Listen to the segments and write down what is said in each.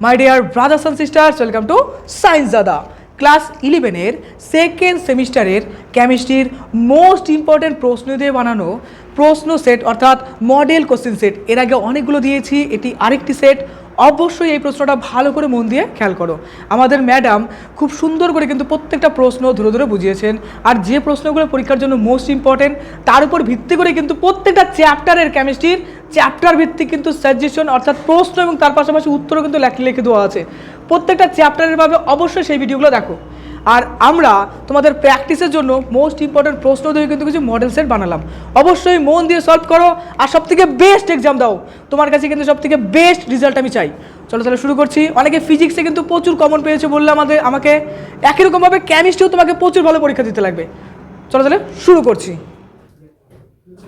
My dear brothers and sisters welcome to science Dada class ইলেভেনের second সেমিস্টারের কেমিস্ট্রির most important প্রশ্ন দিয়ে বানানো প্রশ্ন সেট অর্থাৎ মডেল কোশ্চেন সেট এর আগে অনেকগুলো দিয়েছি, এটি আরেকটি সেট অবশ্যই এই প্রশ্নটা ভালো করে মন দিয়ে খেয়াল করো। আমাদের ম্যাডাম খুব সুন্দর করে কিন্তু প্রত্যেকটা প্রশ্ন ধরে ধরে বুঝিয়েছেন। আর যে প্রশ্নগুলো পরীক্ষার জন্য মোস্ট ইম্পর্টেন্ট তার উপর ভিত্তি করে কিন্তু প্রত্যেকটা চ্যাপ্টারের কেমিস্ট্রির চ্যাপ্টার ভিত্তিক কিন্তু সাজেশন অর্থাৎ প্রশ্ন এবং তার পাশাপাশি উত্তরও কিন্তু লেখে দেওয়া আছে। প্রত্যেকটা চ্যাপ্টারের ভাবে অবশ্যই সেই ভিডিওগুলো দেখো। আর আমরা তোমাদের প্র্যাকটিসের জন্য মোস্ট ইম্পর্টেন্ট প্রশ্ন দিয়ে কিন্তু কিছু মডেল সেট বানালাম। অবশ্যই মন দিয়ে সলভ করো আর সব থেকে বেস্ট এক্সাম দাও। তোমার কাছে কিন্তু সব থেকে বেস্ট রেজাল্ট আমি চাই। চলো তাহলে শুরু করছি। অনেকে ফিজিক্সে কিন্তু প্রচুর কমন পেয়েছে বললে আমাদের, আমাকে একই রকমভাবে কেমিস্ট্রিও তোমাকে প্রচুর ভালো পরীক্ষা দিতে লাগবে। চলো তাহলে শুরু করছি।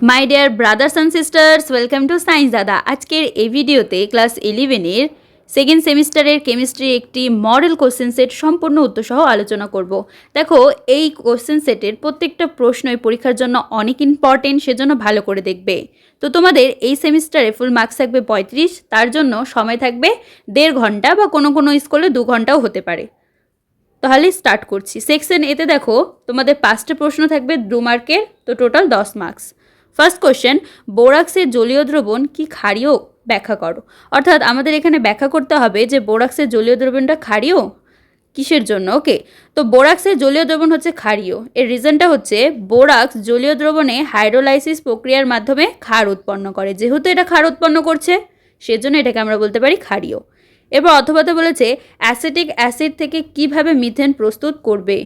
My dear brothers and sisters welcome to science Dada আজকের এই ভিডিওতে ক্লাস ইলেভেনের সেকেন্ড সেমিস্টারের কেমিস্ট্রির একটি মডেল কোশ্চেন সেট সম্পূর্ণ উত্তরসহ আলোচনা করব। দেখো, এই কোশ্চেন সেটের প্রত্যেকটা প্রশ্নই পরীক্ষার জন্য অনেক ইম্পর্টেন্ট সেজন্য ভালো করে দেখবে। তো তোমাদের এই সেমিস্টারে ফুল মার্কস থাকবে পঁয়ত্রিশ, তার জন্য সময় থাকবে দেড় ঘণ্টা বা কোনো কোনো স্কুলে দু ঘন্টাও হতে পারে। তাহলে স্টার্ট করছি। সেকশন এতে দেখো, তোমাদের পাঁচটা প্রশ্ন থাকবে, দু মার্কের তো টোটাল দশ মার্কস ফার্স্ট কোশ্চেন বোরাক্সের জলীয় দ্রবণ কি ক্ষারীয় ব্যাখ্যা করো অর্থাৎ আমাদের এখানে ব্যাখ্যা করতে হবে যে বোরাক্সের জলীয় দ্রবণটা ক্ষারীয় কিসের জন্য ওকে তো বোরাক্সের জলীয় দ্রবণ হচ্ছে ক্ষারীয় এর রিজনটা হচ্ছে বোরাক্স জলীয় দ্রবণে হাইড্রোলাইসিস প্রক্রিয়ার মাধ্যমে ক্ষার উৎপন্ন করে। যেহেতু এটা ক্ষার উৎপন্ন করছে, সেজন্য এটাকে আমরা বলতে পারি ক্ষারীয় এবার অথবাতে বলেছে অ্যাসিটিক অ্যাসিড থেকে কীভাবে মিথেন প্রস্তুত করবে?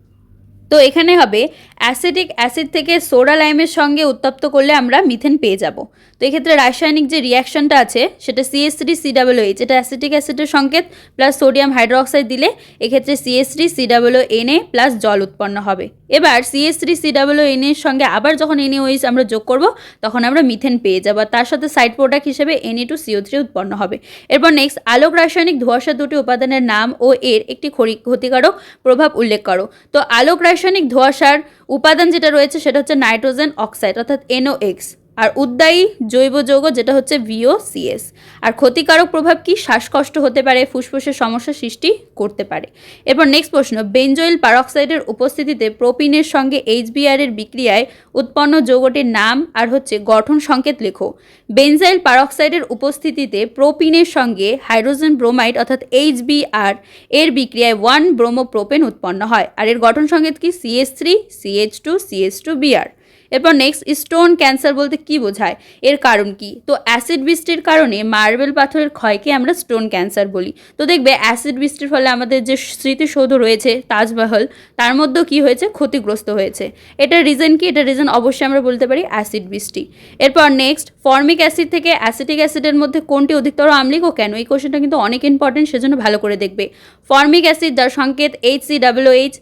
তো এখানে হবে, অ্যাসিটিক অ্যাসিড থেকে সোডা লাইমের সঙ্গে উত্তপ্ত করলে আমরা মিথেন পেয়ে যাব। তো এক্ষেত্রে রাসায়নিক যে রিয়াকশনটা আছে, সেটা CH three C double H এটা অ্যাসিটিক অ্যাসিডের সংকেত প্লাস সোডিয়াম হাইড্রোক্সাইড দিলে এক্ষেত্রে CH three C double N A plus জল উৎপন্ন হবে। এবার CH three C double N এর সঙ্গে আবার যখন এন ওইস আমরা যোগ করব, তখন আমরা মিথেন পেয়ে যাব তার সাথে সাইড প্রোডাক্ট হিসেবে এন টু সিও থ্রি উৎপন্ন হবে। এরপর নেক্সট আলোক রাসায়নিক ধোঁয়াশা দুটি উপাদানের নাম ও এর একটি ক্ষতিকারক প্রভাব উল্লেখ করো। তো আলোক রাসায়নিক ধোঁয়াশার উপাদান যেটা রয়েছে সেটা হচ্ছে নাইট্রোজেন অক্সাইড অর্থাৎ এনওএক্স আর উদ্দায়ী জৈব যৌগ যেটা হচ্ছে ভিওসিএস আর ক্ষতিকারক প্রভাব কি? শ্বাসকষ্ট হতে পারে, ফুসফুসের সমস্যা সৃষ্টি করতে পারে। এরপর নেক্সট প্রশ্ন বেঞ্জয়েল পারক্সাইডের উপস্থিতিতে প্রোপিনের সঙ্গে এইচবিআর এর বিক্রিয়ায় উৎপন্ন যৌগটির নাম আর হচ্ছে গঠন সংকেত লেখো। বেঞ্জাইল পারক্সাইডের উপস্থিতিতে প্রোপিনের সঙ্গে হাইড্রোজেন ব্রোমাইড অর্থাৎ এইচবিআর এর বিক্রিয়ায় ওয়ান ব্রোমোপ্রোপেন উৎপন্ন হয়। আর এর গঠন সংকেত কি? CH three CH two CH two BR এরপর নেক্সট স্টোন ক্যান্সার বলতে কি বোঝায়? এর কারণ কি? তো অ্যাসিড বৃষ্টির কারণে মার্বেল পাথরের ক্ষয়কে আমরা স্টোন ক্যান্সার বলি। তো দেখবে অ্যাসিড বৃষ্টির ফলে আমাদের যে স্মৃতিসৌধ রয়েছে, তাজমহল, তার মধ্যেও কি হয়েছে? ক্ষতিগ্রস্ত হয়েছে। এটার রিজন কি? এটার রিজন অবশ্যই আমরা বলতে পারি অ্যাসিড বৃষ্টি। এরপর নেক্সট ফর্মিক অ্যাসিড থেকে অ্যাসিটিক অ্যাসিডের মধ্যে কোনটি অধিকতর আম্লিক ও কেন? এই কোশ্চেনটা কিন্তু অনেক ইম্পর্টেন্ট সেজন্য ভালো করে দেখবে। ফর্মিক অ্যাসিড যার সংকেত H C W H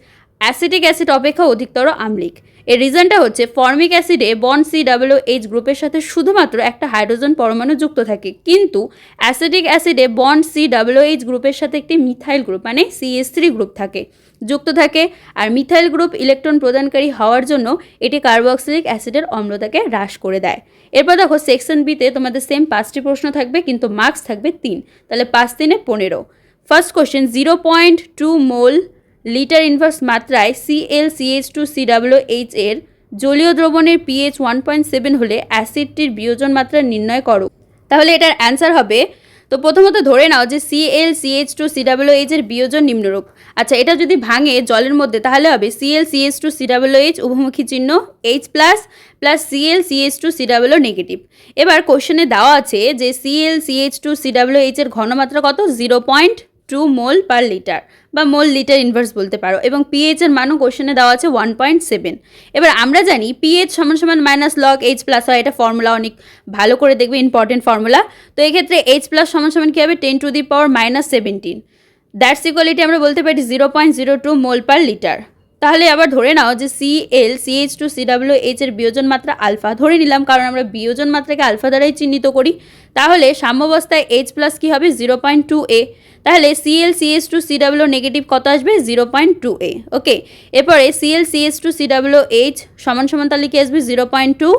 acetic acid অপেক্ষা অধিকতর আম্লিক। এর রিজনটা হচ্ছে ফর্মিক অ্যাসিডে বন সি ডাব্লিউ এইচ গ্রুপের সাথে শুধুমাত্র একটা হাইড্রোজেন পরমাণু যুক্ত থাকে। কিন্তু অ্যাসিডিক অ্যাসিডে বন সি ডাব্লিউ এইচ গ্রুপের সাথে একটি মিথাইল গ্রুপ মানে সিএস থ্রি গ্রুপ থাকে, যুক্ত থাকে। আর মিথাইল গ্রুপ ইলেকট্রন প্রদানকারী হওয়ার জন্য এটি কার্বক্সিলিক অ্যাসিডের অম্লতাকে হ্রাস করে দেয়। এরপর দেখো সেকশন বিতে তোমাদের সেম পাঁচটি প্রশ্ন থাকবে, কিন্তু মার্কস থাকবে তিন। তাহলে পাঁচ, তিনে পনেরো। First question zero point two mole litre inverse মাত্রায় সিএল সিএইচ টু সিডাব্লিউএইচ এর জলীয় দ্রবণের পিএইচ ওয়ান পয়েন্ট সেভেন হলে অ্যাসিডটির বিয়োজন মাত্রা নির্ণয় করো। তাহলে এটার অ্যান্সার হবে, তো প্রথমত ধরে নাও যে সিএল সিএইচ টু সিডাব্লিউএইচ এর বিয়োজন নিম্নরূপ। আচ্ছা এটা যদি ভাঙে জলের মধ্যে, তাহলে হবে সিএল সিএইচ টু সিডাব্লিউএইচ উভমুখী চিহ্ন H plus plus CL CH two CW negative এবার কোশ্চেনে দেওয়া আছে যে সিএল সিএইচ টু সিডাব্লিউএইচ এর ঘনমাত্রা কত? Zero point two mole per litre বা মোল লিটার ইনভার্স বলতে পারো এবং পিএইচ এর মানও কোশ্চেনে দেওয়া আছে ওয়ান পয়েন্ট সেভেন এবার আমরা জানি পিএইচ সমান সমান মাইনাস লগ এইচ প্লাস হয়, এটা ফর্মুলা অনেক ভালো করে দেখবে ইম্পর্টেন্ট ফর্মুলা তো এক্ষেত্রে এইচ প্লাস সমান সমান কী হবে? Ten to the power minus seventeen that's equality আমরা বলতে পারি zero point zero two mole per litre তাহলে আবার ধরে নাও যে C L CH two CW H এর বিয়োজন মাত্রা আলফা ধরে নিলাম, কারণ আমরা বিয়োজন মাত্রাকে আলফা দ্বারাই চিহ্নিত করি। তাহলে সাম্যবস্থায় এইচ প্লাস কী হবে? জিরো পয়েন্ট টু এ তাহলে CL CH two C CW negative কত আসবে? Zero point two A okay এরপরে CL CH two C CW H সমান সমান তাহলে আসবে? জিরো পয়েন্ট টু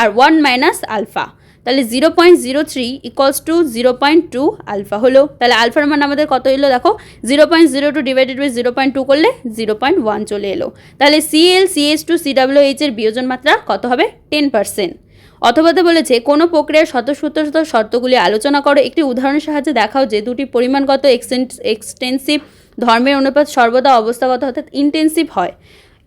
আর ওয়ান মাইনাস আলফা। তাহলে zero point zero three equals to zero point two alpha হলো। তাহলে আলফার মান আমাদের কত এলো দেখো? Zero point zero two divided by zero point two করলে জিরো পয়েন্ট ওয়ান চলে এলো। তাহলে সিএল সিএস টু সিডাব্লিউএইচ এর বিয়োজন মাত্রা কত হবে? টেন পার্সেন্ট অথবাতে বলেছে, কোনো প্রক্রিয়ার স্বতঃস্ফূর্ত শর্তগুলি আলোচনা করো। একটি উদাহরণের সাহায্যে দেখাও যে দুটি পরিমাণগত এক্সটেন্সিভ ধর্মের অনুপাত সর্বদা অবস্থাগত অর্থাৎ ইন্টেন্সিভ হয়।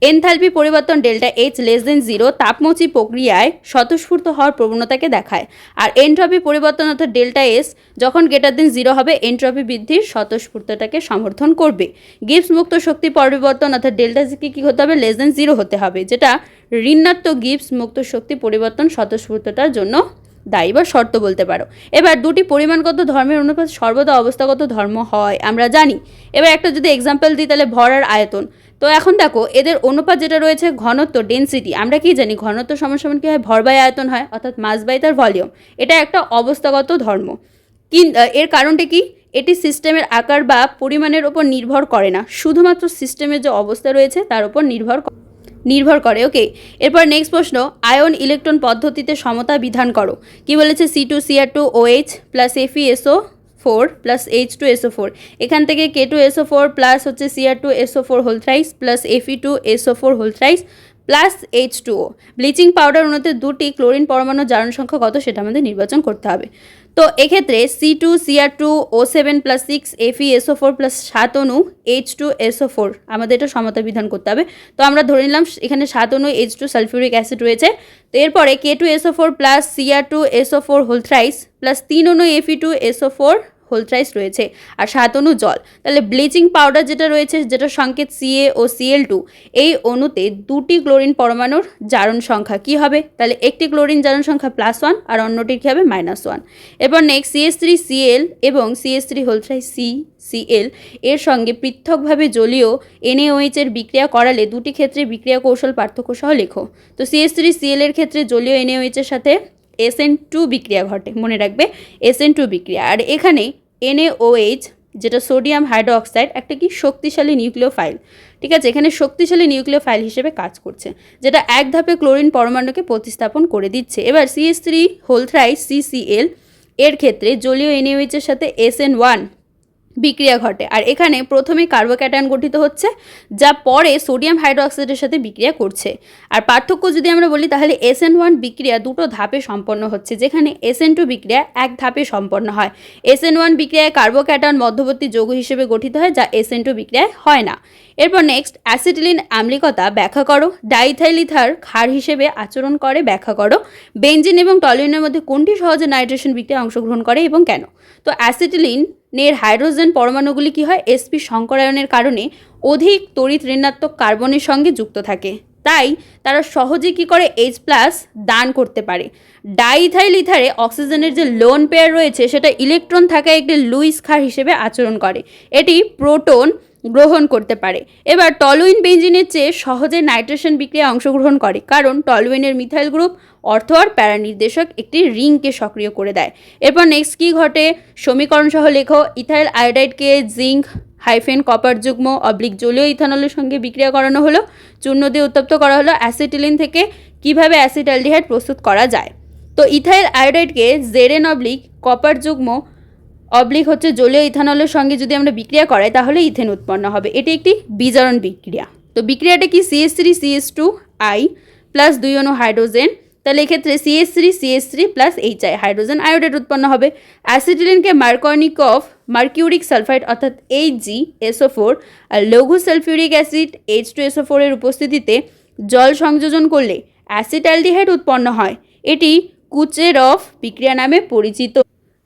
এনথালপি পরিবর্তন delta H less than zero তাপমোচী প্রক্রিয়ায় স্বতঃস্ফূর্ত হওয়ার প্রবণতাকে দেখায়। আর এনট্রপি পরিবর্তন অর্থাৎ ডেল্টা এস যখন গ্রেটার দেন জিরো হবে এনট্রপি বৃদ্ধির স্বতঃস্ফূর্ততাকে সমর্থন করবে। গিবস মুক্ত শক্তি পরিবর্তন অর্থাৎ ডেল্টা কে কী হতে হবে? লেস দেন জিরো হতে হবে, যেটা ঋণাত্মক গিবস মুক্ত শক্তি পরিবর্তন স্বতঃস্ফূর্ততার জন্য দায়ী বা শর্ত বলতে পারো। এবার দুটি পরিমাণগত ধর্মের অনুপাত সর্বদা অবস্থাগত ধর্ম হয়, আমরা জানি। এবার একটা যদি এক্সাম্পল দিই, তাহলে ভর আর আয়তন। তো এখন দেখো, এদের অনুপাত যেটা রয়েছে, ঘনত্ব ডেন্সিটি আমরা কি জানি, ঘনত্ব সমান কী হয়? ভর বাই আয়তন হয়, অর্থাৎ মাস বাই তার ভলিউম এটা একটা অবস্থাগত ধর্ম। কিন এর কারণটা কি? এটি সিস্টেমের আকার বা পরিমাণের ওপর নির্ভর করে না। শুধুমাত্র সিস্টেমের যে অবস্থা রয়েছে, তার উপর নির্ভর করে নির্ভর করে। ওকে এরপর নেক্সট প্রশ্ন আয়ন ইলেকট্রন পদ্ধতিতে সমতা বিধান করো। কি বলেছে? C two CR two O H plus F SO four plus H two SO four এখান থেকে K two SO four plus হচ্ছে CR two SO four whole thrice plus E two SO four whole thrice plus H two O bleaching powder অনুতে দুটি chlorine পরমাণুর জারণ সংখ্যা কত সেটা আমাদের নির্বাচন করতে হবে। তো এক্ষেত্রে C two CR two O seven plus six FE SO four plus সাত অনু এইচ টু এসও ফোর আমাদের এটা সমতা বিধান করতে হবে। তো আমরা ধরে নিলাম এখানে সাত অনু এইচ টু সালফিউরিক অ্যাসিড রয়েছে। তো এরপরে K two SO four plus Cr two SO four whole thrice plus তিন অনু Fe two SO four whole thrice রয়েছে। আর সাত অণু জল। তাহলে ব্লিচিং পাউডার যেটা রয়েছে, যেটা সংকেত সিএ ও সিএল টু এই অণুতে দুটি ক্লোরিন পরমাণুর জারণ সংখ্যা কি হবে? তাহলে একটি ক্লোরিন জারণ সংখ্যা প্লাস ওয়ান আর অন্যটির কী হবে? মাইনাস ওয়ান এরপর নেক্সট সিএস থ্রি সিএল এবং CH three whole thrice C CL এর সঙ্গে পৃথকভাবে জলীয় এনএওএইচ এর বিক্রিয়া করালে দুটি ক্ষেত্রে বিক্রিয়া কৌশল পার্থক্য সহ লেখো। তো সিএস থ্রি সিএল এর ক্ষেত্রে জলীয় এনএওএইচ এর সাথে এসএন টু বিক্রিয়া ঘটে, মনে রাখবে এসএন টু বিক্রিয়া। আর এখানে এনএওএইচ যেটা সোডিয়াম হাইড্রোক্সাইড একটা কি শক্তিশালী নিউক্লিয় ফাইল ঠিক আছে? এখানে শক্তিশালী নিউক্লিয় ফাইল হিসেবে কাজ করছে, যেটা এক ধাপে ক্লোরিন পরমাণুকে প্রতিস্থাপন করে দিচ্ছে। এবার সিএস থ্রি হোলথ্রাই সিসিএল এর ক্ষেত্রে জলীয় এনএওএইচের সাথে এসএন ওয়ান বিক্রিয়া ঘটে। আর এখানে প্রথমে কার্বোক্যাটায়ন গঠিত হচ্ছে, যা পরে সোডিয়াম হাইড্রোক্সাইডের সাথে বিক্রিয়া করছে। আর পার্থক্য যদি আমরা বলি, তাহলে এস এন ওয়ান বিক্রিয়া দুটো ধাপে সম্পন্ন হচ্ছে, যেখানে এস এন টু বিক্রিয়া এক ধাপে সম্পন্ন হয়। এস এন ওয়ান বিক্রিয়ায় কার্বোক্যাটায়ন মধ্যবর্তী যৌগ হিসেবে গঠিত হয়, যা এস এন টু বিক্রিয়ায় হয় না। এরপর নেক্সট অ্যাসিটিলিন আম্লিকতা ব্যাখ্যা করো। ডাইথাইলিথার ক্ষার হিসেবে আচরণ করে, ব্যাখ্যা করো। বেঞ্জিন এবং টলিনের মধ্যে কোনটি সহজে নাইট্রেশন বিক্রিয়ায় অংশগ্রহণ করে এবং কেন? তো অ্যাসিটিলিন নের হাইড্রোজেন পরমাণুগুলি কী হয়? এসপি সংকরায়নের কারণে অধিক তড়িৎ ঋণাত্মক কার্বনের সঙ্গে যুক্ত থাকে। তাই তারা সহজে কী করে? এইচ প্লাস দান করতে পারে। ডাইথাইল ইথারে অক্সিজেনের যে লোন পেয়ার রয়েছে, সেটা ইলেকট্রন থাকা একটি লুইস খার হিসেবে আচরণ করে। এটি প্রোটন গ্রহণ করতে পারে। এবার টলুইন বেঞ্জিনের চেয়ে সহজে নাইট্রেশন বিক্রিয়ায় অংশগ্রহণ করে, কারণ টলুইনের মিথাইল গ্রুপ অর্থ আর প্যারানির্দেশক একটি রিংকে সক্রিয় করে দেয়। এরপর নেক্সট কী ঘটে? সমীকরণ সহ লেখো, ইথাইল আয়োডাইডকে জিঙ্ক হাইফেন কপার যুগ্ম অবলিক জলীয় ইথানলের সঙ্গে বিক্রিয়া করানো হলো। চূর্ণ দিয়ে উত্তপ্ত করা হলো অ্যাসিটিলিন থেকে। কীভাবে অ্যাসিড অ্যালডিহাইড প্রস্তুত করা যায়? তো ইথাইল আয়োডাইডকে জেরেন অবলিক কপার যুগ্ম অবলিক হচ্ছে জলীয় ইথানলের সঙ্গে যদি আমরা বিক্রিয়া করাই, তাহলে ইথেন উৎপন্ন হবে। এটি একটি বিজারণ বিক্রিয়া। তো বিক্রিয়াটা কি? CH three CH two I plus দুই অনু হাইড্রোজেন। তাহলে এক্ষেত্রে CH three CH three plus H I hydrogen iodate উৎপন্ন হবে। অ্যাসিডিলিনকে মার্কনিক অফ মার্কিউরিক সালফাইড অর্থাৎ এইচ জি এসও ফোর আর লঘু sulphuric acid H two SO ফোরের উপস্থিতিতে জল সংযোজন করলে অ্যাসিটালডিহাইড উৎপন্ন হয়। এটি কুচের অফ বিক্রিয়া নামে পরিচিত।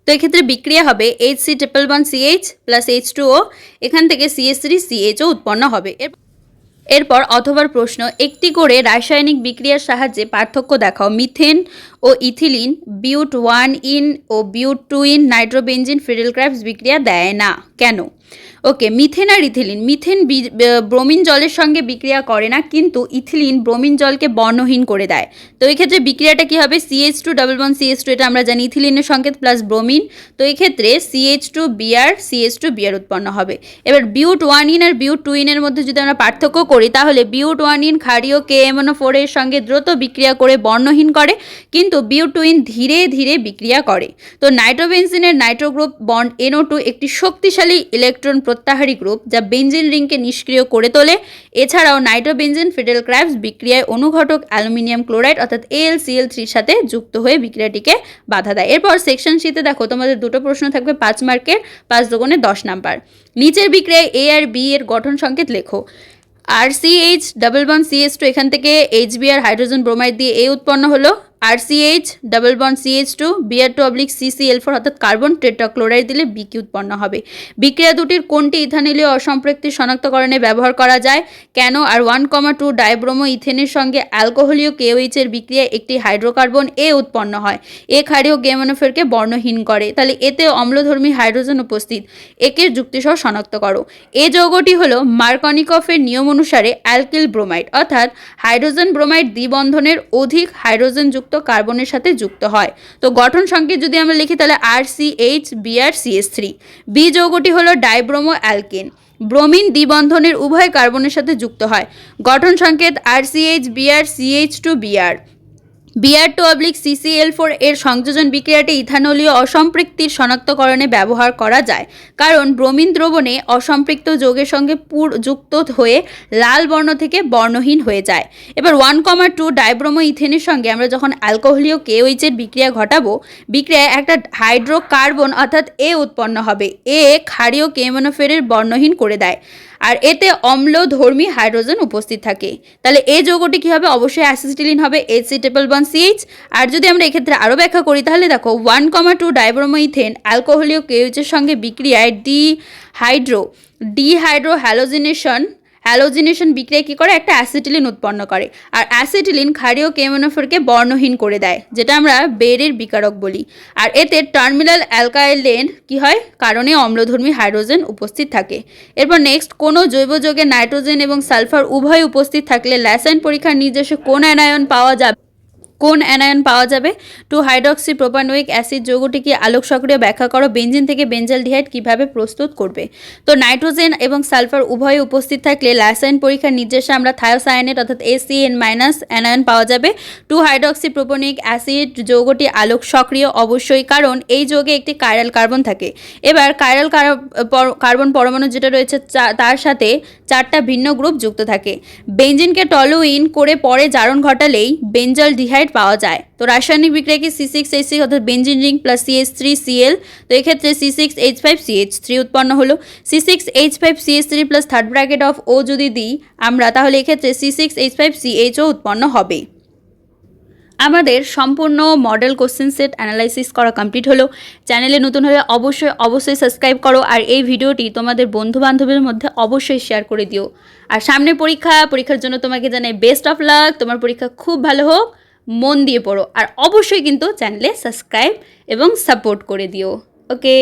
তো এক্ষেত্রে বিক্রিয়া হবে H C triple one CH plus H two O এখান থেকে সিএস থ্রি সিএইচও উৎপন্ন হবে। এরপর অথবার প্রশ্ন, একটি করে রাসায়নিক বিক্রিয়ার সাহায্যে পার্থক্য দেখাও। মিথেন ও ethylene, but one yne O but two yne nitrobenzene Friedel Crafts বিক্রিয়া দেয় না। কেন? ওকে, মিথেন আর ইথিলিন। মিথেন ব্রোমিন জলের সঙ্গে বিক্রিয়া করে না, কিন্তু ইথিলিন ব্রোমিন জলকে বর্ণহীন করে দেয়। তো এই ক্ষেত্রে বিক্রিয়াটা কি হবে? CH two double one CH two এটা আমরা জানি, ইথিলিনের সংকেত প্লাস ব্রোমিন। তো এই ক্ষেত্রে CH two BR CH two BR উৎপন্ন হবে। এবার বিউট ওয়ান ইন আর বিউট টু ইনের মধ্যে যদি আমরা পার্থক্য করি, তাহলে বিউট ওয়ান ইন ক্ষারীয় কে এমনো ফোরের সঙ্গে দ্রুত বিক্রিয়া করে বর্ণহীন করে, কিন্তু বিউট টু ইন ধীরে ধীরে বিক্রিয়া করে। তো নাইট্রোবেনজিনের nitro group bond NO two একটি শক্তিশালী ইলেকট্রন প্রত্যাহারী গ্রুপ যা বেঞ্জিন রিংকে নিষ্ক্রিয় করে তোলে। এছাড়াও নাইট্রোবেনজিন ফিডেল ক্র্যাবস বিক্রিয়ায় অনুঘটক অ্যালুমিনিয়াম ক্লোরাইড অর্থাৎ এএলসিএল থ্রির সাথে যুক্ত হয়ে বিক্রিয়াটিকে বাধা দেয়। এরপর সেকশন শীতে দেখো, তোমাদের দুটো প্রশ্ন থাকবে, পাঁচ মার্কের, পাঁচ দোকানে দশ নাম্বার। নিচের বিক্রিয়ায় এ আর বি এর গঠন সংকেত লেখো। R C H double one CH two এখান থেকে H B R hydrogen bromide দিয়ে এ উৎপন্ন হলো। R C H double one CH two BR two oblique CCL four অর্থাৎ কার্বন টেট্রাক্লোরাইড দিলে বিকি উৎপন্ন হবে। বিক্রিয়া দুটির কোনটি ইথানিলীয় অসম্পৃক্তি শনাক্তকরণে ব্যবহার করা যায়? কেন আর ওয়ান কমা টু ডাইব্রোমো ইথেনের সঙ্গে অ্যালকোহলীয় কেওইচ এর বিক্রিয়ায় একটি হাইড্রোকার্বন এ উৎপন্ন হয়? এ ক্ষারীয় গেমনোফেরকে বর্ণহীন করে। তাহলে এতে অম্লধর্মী হাইড্রোজেন উপস্থিত। একের যুক্তিসহ শনাক্ত করো। এ যৌগটি হলো মার্কনিকফের নিয়ম অনুসারে অ্যালকিল ব্রোমাইড অর্থাৎ হাইড্রোজেন ব্রোমাইড দ্বিবন্ধনের অধিক হাইড্রোজেনযুক্ত কার্বনের সাথে যুক্ত হয়। তো গঠন সংকেত যদি আমরা লিখি, তাহলে R C H BR CH three B যৌগটি হলো ডাইব্রোমো অ্যালকিন ব্রোমিন দ্বিবন্ধনের উভয় কার্বনের সাথে যুক্ত হয়। গঠন সংকেত R CH BR CH two BR BR two oblique CCL four এর সংযোজন বিক্রিয়াটি ইথানলীয় অসম্পৃক্তির শনাক্তকরণে ব্যবহার করা যায়। কারণ ব্রোমিন দ্রবণে অসম্পৃক্ত যোগের সঙ্গে পুর যুক্ত হয়ে লাল বর্ণ থেকে বর্ণহীন হয়ে যায়। এবার ওয়ান কমা টু ডাইব্রোমো ইথেনের সঙ্গে আমরা যখন অ্যালকোহলীয় কেওইচের বিক্রিয়া ঘটাবো, বিক্রিয়ায় একটা হাইড্রোকার্বন অর্থাৎ এ উৎপন্ন হবে। এ ক্ষারীয় কেমনোফেরের বর্ণহীন করে দেয়। আর এতে অম্লধর্মী হাইড্রোজেন উপস্থিত থাকে। তাহলে এই যৌগটি কী হবে? অবশ্যই অ্যাসিস্টিলিন হবে H C triple one CH আর যদি আমরা এক্ষেত্রে আরও ব্যাখ্যা করি, তাহলে দেখো ওয়ান কমা টু ডাইব্রোমাইথেন অ্যালকোহলীয় কেউচের সঙ্গে বিক্রিয়ায় D hydro dehydro halogenation halogenation বিক্রিয়া কী করে? একটা অ্যাসিটিলিন উৎপন্ন করে। আর অ্যাসিটিলিন ক্ষারীয় কেমোনোফোরকে বর্ণহীন করে দেয়, যেটা আমরা বেরের বিকারক বলি। আর এতে টার্মিনাল অ্যালকাইলেন কি হয়? কারণে অম্লধর্মী হাইড্রোজেন উপস্থিত থাকে। এরপর নেক্সট, কোনো জৈব যোগে নাইট্রোজেন এবং সালফার উভয় উপস্থিত থাকলে ল্যাসাইন পরীক্ষার নির্দেশে কোন অ্যানায়ন পাওয়া যাবে? কোন অ্যানায়ন পাওয়া যাবে? টু হাইড্রক্সি প্রোপানোয়িক অ্যাসিড যৌগটিকে আলোক সক্রিয় ব্যাখ্যা করো। বেঞ্জিন থেকে বেঞ্জাল ডিহাইড কীভাবে প্রস্তুত করবে? তো নাইট্রোজেন এবং সালফার উভয় উপস্থিত থাকলে লাইসাইন পরীক্ষার নির্দেশে আমরা থায়োসায়ানেট অর্থাৎ এসিএন মাইনাস অ্যানায়ন পাওয়া যাবে। টু হাইড্রক্সি প্রোপোনিক অ্যাসিড যৌগটি আলোক সক্রিয় অবশ্যই, কারণ এই যৌগে একটি কাইরাল কার্বন থাকে। এবার কাইরাল কার্বন পরমাণু যেটা রয়েছে তার সাথে চারটা ভিন্ন গ্রুপ যুক্ত থাকে। বেঞ্জিনকে টলোইন করে পরে জারণ ঘটালেই বেঞ্জাল ডিহাইড পাওয়া যায়। তো রাসায়নিক বিক্রিয়া কি সি সিক্স এইচ সিক্স অর্থাৎ benzene ring plus CH three CL তো এক্ষেত্রে C six H five CH three উৎপন্ন হলো। C six H five CH three plus third bracket of O যদি দিই আমরা, তাহলে এক্ষেত্রে C six H five C CHO উৎপন্ন হবে। আমাদের সম্পূর্ণ মডেল কোশ্চেন সেট অ্যানালাইসিস করা কমপ্লিট হলো। চ্যানেলে নতুন হলে অবশ্যই অবশ্যই সাবস্ক্রাইব করো আর এই ভিডিওটি তোমাদের বন্ধু বান্ধবের মধ্যে অবশ্যই শেয়ার করে দিও। আর সামনে পরীক্ষা, পরীক্ষার জন্য তোমাকে জানাই বেস্ট অফ লাক তোমার পরীক্ষা খুব ভালো হোক। মন দিয়ে পড়ো। আর অবশ্যই কিন্তু চ্যানেলে সাবস্ক্রাইব এবং সাপোর্ট করে দিও। ওকে